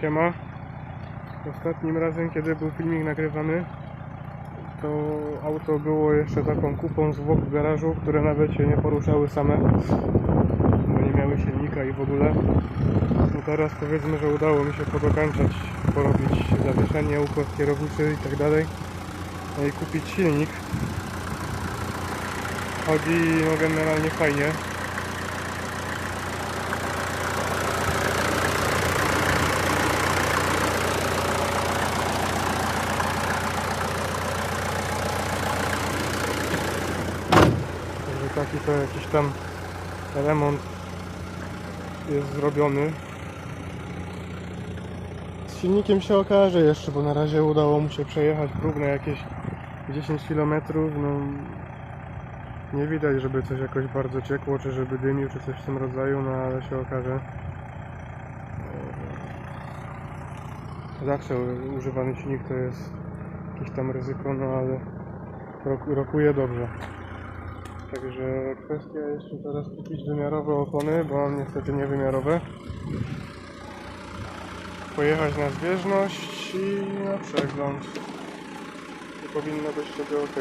Siema. Ostatnim razem, kiedy był filmik nagrywany, to auto było jeszcze taką kupą zwłok w garażu, które nawet się nie poruszały same, bo nie miały silnika i w ogóle. No teraz powiedzmy, że udało mi się podokańczać, porobić zawieszenie, układ kierowniczy i tak dalej. No i kupić silnik. Chodzi no generalnie fajnie. Także taki to jakiś tam remont jest zrobiony. Z silnikiem się okaże jeszcze, bo na razie udało mu się przejechać próbne jakieś 10 km. No, nie widać, żeby coś jakoś bardzo ciekło, czy żeby dymił, czy coś w tym rodzaju, no ale się okaże. Zawsze używany silnik to jest jakieś tam ryzyko, no ale rok- rokuje dobrze. Także kwestia jeszcze teraz kupić wymiarowe opony, bo mam niestety niewymiarowe. Pojechać na zbieżność i na przegląd. I powinno być wtedy ok.